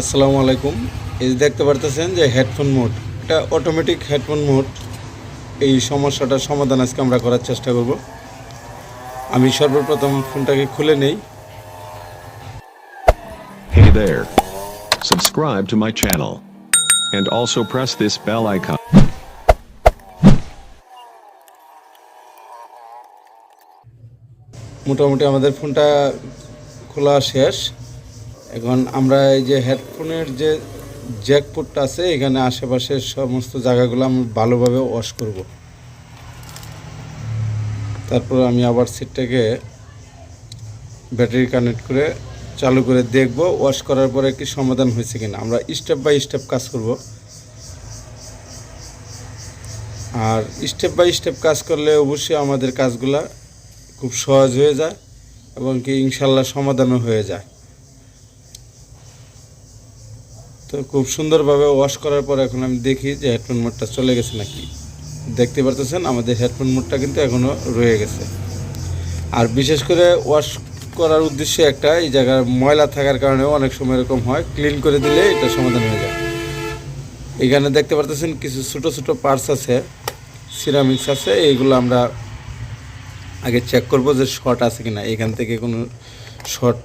আসসালামু আলাইকুম এই যে দেখতে পারতেছেন যে হেডফোন মোড এটা অটোমেটিক হেডফোন মোড এই সমস্যাটার সমাধান আজকে আমরা করার চেষ্টা করব আমি সর্বপ্রথম ফোনটাকে খুলে নেই Hey there. Subscribe to my channel. And also press this bell icon. মোটামুটি আমাদের ফোনটা খোলা শেষ এখন আমরা এই যে হেডফোনের যে জ্যাকপোর্টটা আছে, এখানে আশেপাশের সমস্ত জায়গাগুলো আমি ভালোভাবে ওয়াশ করব। তারপর আমি আবার সিটটাকে ব্যাটারি কানেক্ট করে চালু করে দেখব ওয়াশ করার পরে কি সমাধান হয়েছে কিনা। আমরা স্টেপ বাই স্টেপ কাজ করব। আর স্টেপ বাই স্টেপ কাজ করলে অবশ্যই আমাদের কাজগুলা খুব সহজ হয়ে যায় এবং কি ইনশাল্লাহ সমাধানও হয়ে যায়। তো খুব সুন্দরভাবে ওয়াশ করার পর এখন আমি দেখি যে হেডফোন মোডটা চলে গেছে নাকি। দেখতে পারতেছেন, আমাদের হেডফোন মোডটা কিন্তু এখনও রয়ে গেছে। আর বিশেষ করে ওয়াশ করার উদ্দেশ্যে একটা এই জায়গার ময়লা থাকার কারণেও অনেক সময় এরকম হয় ক্লিন করে দিলে এটা সমাধান হয়ে যায়। এখানে দেখতে পারতেছেন কিছু ছোটো ছোটো পার্টস আছে সিরামিক্স আছে, এইগুলো আমরা আগে চেক করব যে শর্ট আছে কিনা। এখান থেকে কোনো শর্ট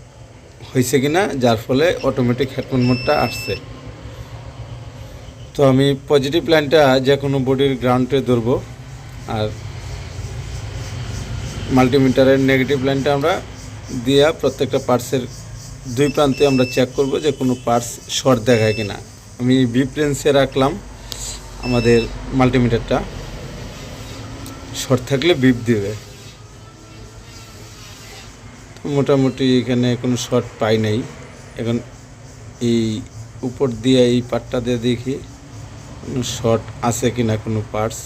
হয়েছে কিনা, যার ফলে অটোমেটিক হেডফোন মোডটা আসছে। তো আমি পজিটিভ লাইনটা যে কোনো বডির গ্রাউন্ডে ধরবো। আর মাল্টিমিটারের নেগেটিভ লাইনটা আমরা দিয়া প্রত্যেকটা পার্টসের দুই প্রান্তে আমরা চেক করব যে কোনো পার্টস শর্ট দেখায় কিনা। আমি বিপ্রেন্সে রাখলাম আমাদের মাল্টিমিটারটা শর্ট থাকলে বিপ দেবে। মোটামুটি এখানে কোনো শর্ট পাই নাই। এখন এই উপর দিয়ে এই পার্টটা দিয়ে দেখি। শর্ট আছে কি না কোনো পার্টস।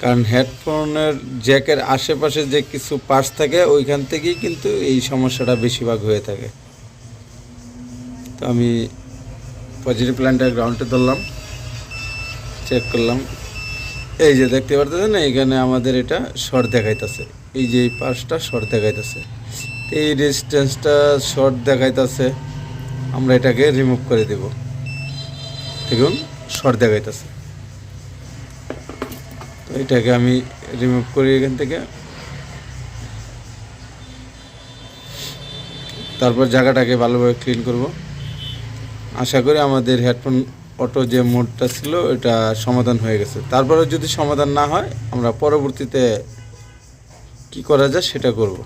কারণ হেডফোনের জ্যাকের আশেপাশে যে কিছু পার্টস থাকে, ওইখান থেকেই কিন্তু এই সমস্যাটা বেশিরভাগ হয়ে থাকে। তো আমি পজিটিভ লাইনটা গ্রাউন্ডে ধরলাম চেক করলাম। এই যে দেখতে পারতেছেন এখানে আমাদের এটা শর্ট দেখাইতেছে। এই যে এই পার্টসটা শর্ট দেখাইতেছে। এই ডিস্টেন্সটা শর্ট দেখাইতেছে। আমরা এটাকে রিমুভ করে দেব। দেখুন। শর্ট দেখাইতেছে। তো এটাকে আমি রিমুভ করি এখান থেকে। তারপর জায়গাটাকে ভালোভাবে ক্লিন করব। আশা করি আমাদের হেডফোন অটো যে মোডটা ছিল এটা সমাধান হয়ে গেছে। তারপরে যদি সমাধান না হয়, আমরা পরবর্তীতে কি করা যায় সেটা করব।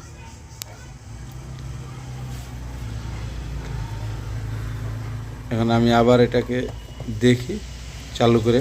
এখন আমি আবার এটাকে দেখি। চালু করে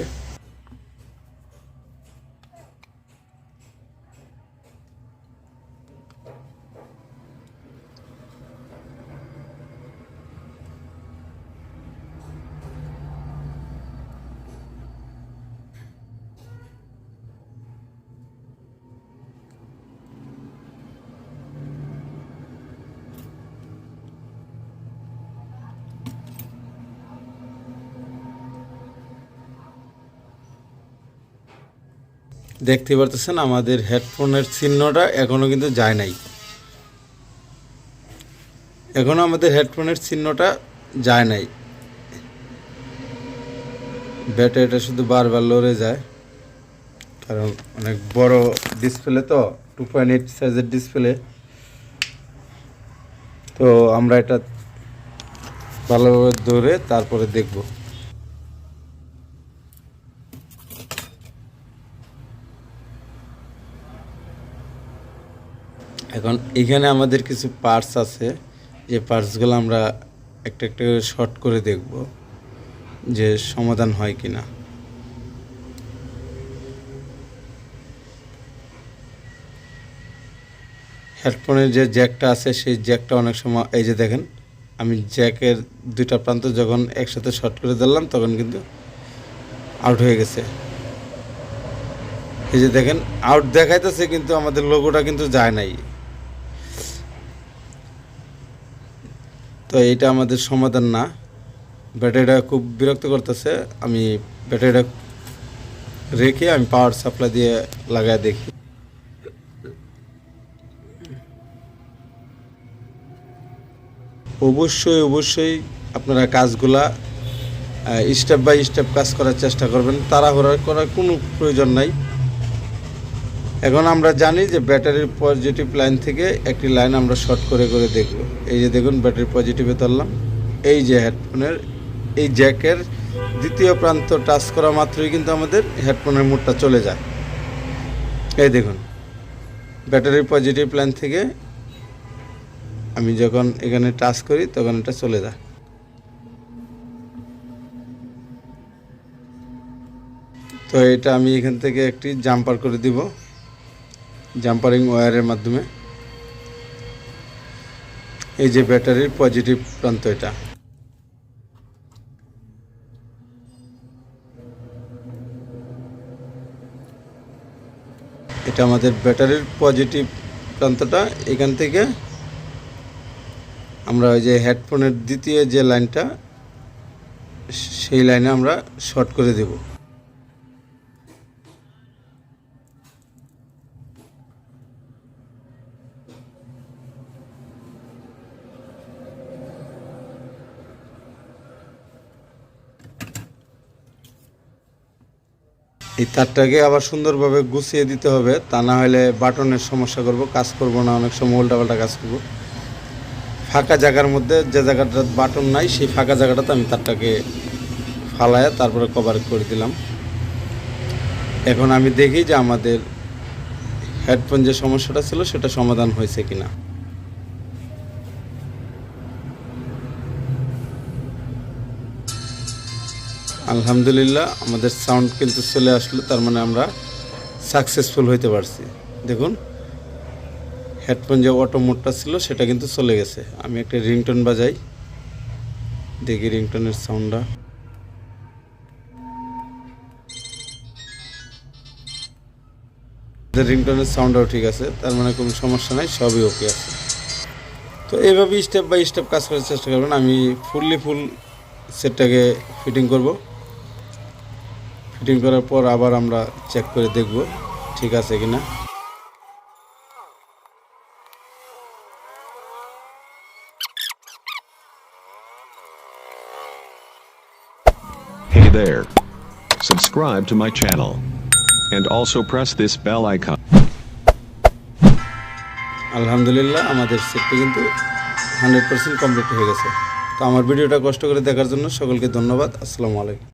দেখতে পারতেছেন আমাদের হেডফোনের চিহ্নটা এখনও কিন্তু যায় নাই। এখনও আমাদের হেডফোনের চিহ্নটা যায় নাই। ব্যাটারিটা শুধু বারবার লড়ে যায়। কারণ অনেক বড় ডিসপ্লে তো টু পয়েন্ট এইট সাইজের ডিসপ্লে। তো আমরা এটা ভালোভাবে ধরে তারপরে দেখব। এখন এখানে আমাদের কিছু পার্টস আছে। যে পার্টসগুলো আমরা একটা একটা শর্ট করে দেখব যে সমাধান হয় কি না হেডফোনের যে জ্যাকটা আছে, সেই জ্যাকটা অনেক সময়, এই যে দেখেন, আমি জ্যাকের দুইটা প্রান্ত যখন একসাথে শর্ট করে দিলাম তখন কিন্তু আউট হয়ে গেছে। এই যে দেখেন আউট দেখাইতেছে, কিন্তু আমাদের লোগোটা কিন্তু যায় নাই। তো এইটা আমাদের সমাধান না। ব্যাটারিটা খুব বিরক্ত করতেছে। আমি ব্যাটারিটা রেখে আমি পাওয়ার সাপ্লাই দিয়ে লাগায় দেখি। অবশ্যই অবশ্যই আপনারা কাজগুলা স্টেপ বাই স্টেপ কাজ করার চেষ্টা করবেন। তাড়াহুড়া করার কোনো প্রয়োজন নাই। এখন আমরা জানি যে ব্যাটারির পজিটিভ লাইন থেকে একটি লাইন আমরা শর্ট করে করে দেখব। এই যে দেখুন ব্যাটারি পজিটিভে তুললাম। এই যে হেডফোনের এই জ্যাকের দ্বিতীয় প্রান্ত টাচ করা মাত্রই কিন্তু আমাদের হেডফোনের মোডটা চলে যায়। এই দেখুন ব্যাটারির পজিটিভ লাইন থেকে আমি যখন এখানে টাচ করি, তখন এটা চলে যায়। তো এটা আমি এখান থেকে একটি জাম্পার করে দিব। জাম্পারিং ওয়্যারের মাধ্যমে। এই যে ব্যাটারির পজিটিভ প্রান্ত এটা। এটা আমাদের ব্যাটারির পজিটিভ প্রান্তটা। এখান থেকে আমরা ওই যে হেডফোনের দ্বিতীয় যে লাইনটা, সেই লাইনে আমরা শর্ট করে দেব। এই তারটাকে আবার সুন্দরভাবে গুছিয়ে দিতে হবে। তা না হলে বাটনের সমস্যা করব, কাজ করব না, অনেক সময় উল্টাপাল্টা কাজ করব। ফাঁকা জায়গার মধ্যে যে জায়গাটা বাটন নাই, সেই ফাঁকা জায়গাটাতে আমি তারটাকে ফালায় তারপরে কভার করে দিলাম। এখন আমি দেখি যে আমাদের হেডফোন যে সমস্যাটা ছিল, সেটা সমাধান হয়েছে কিনা। আলহামদুলিল্লাহ, আমাদের সাউন্ড কিন্তু চলে আসলো, তার মানে আমরা সাকসেসফুল হইতে পারছি। দেখুন হেডফোন যে অটো মোডটা ছিল, সেটা কিন্তু চলে গেছে। আমি একটা রিংটোন বাজাই। দেখি রিংটোনের সাউন্ডটা রিংটোনের সাউন্ডটাও ঠিক আছে, তার মানে কোনো সমস্যা নাই, সবই ওকে আছে। তো এইভাবেই স্টেপ বাই স্টেপ কাজ করার চেষ্টা করবেন। আমি ফুললি ফুল সেটটাকে ফিটিং করব। ফিটিং করার পর আবার আমরা চেক করে দেখব ঠিক আছে কিনা Hey there. Subscribe to my channel. And also press this bell icon. আলহামদুলিল্লাহ আমাদের সেটটি কিন্তু হান্ড্রেড পার্সেন্ট কমপ্লিট হয়ে গেছে তো আমার ভিডিওটা কষ্ট করে দেখার জন্য সকলকে ধন্যবাদ আসসালামু আলাইকুম